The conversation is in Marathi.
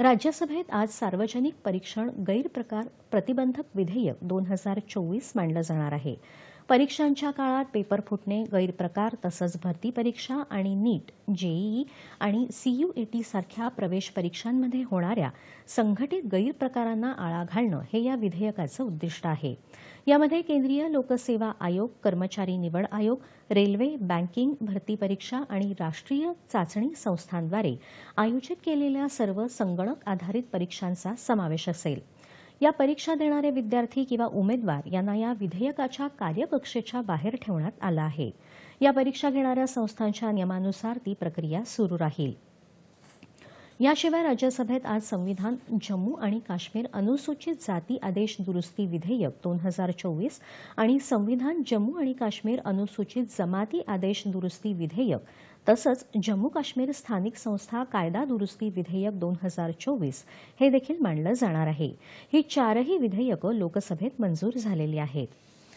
राज्यसभेत आज सार्वजनिक परीक्षण गैरप्रकार प्रतिबंधक विधेयक दोन हजार चोवीस मांडलं जाणार आहे. परीक्षांच्या काळात पेपर फुटणे गैरप्रकार तसंच भरती परीक्षा आणि नीट जेईई आणि सीयूईटी सारख्या प्रवेश परीक्षांमध्ये होणाऱ्या संघटित गैरप्रकारांना आळा घालणं हे या विधेयकाचं उद्दिष्ट आहे. यामध्ये केंद्रीय लोकसेवा आयोग कर्मचारी निवड आयोग रेल्वे बँकिंग भरती परीक्षा आणि राष्ट्रीय चाचणी संस्थांद्वारे आयोजित केलेल्या सर्व संगणक आधारित परीक्षांचा समावेश असेल. या परीक्षा देणारे विद्यार्थी किंवा उमेदवार यांना या विधेयकाच्या कार्यकक्षेच्या बाहेर ठेवण्यात आलं आहे. या परीक्षा घेणाऱ्या संस्थांच्या नियमानुसार ती प्रक्रिया सुरू राहील. याशिवाय राज्यसभेत आज संविधान जम्मू आणि काश्मीर अनुसूचित जाती आदेश दुरुस्ती विधेयक दोन हजार चोवीस आणि संविधान जम्मू आणि काश्मीर अनुसूचित जमाती आदेश दुरुस्ती विधेयक तसंच जम्मू काश्मीर स्थानिक संस्था कायदा दुरुस्ती विधेयक दोन हजार चोवीस हे देखील मांडलं जाणार आहे. ही चारही विधेयकं लोकसभेत मंजूर झालेली आहेत.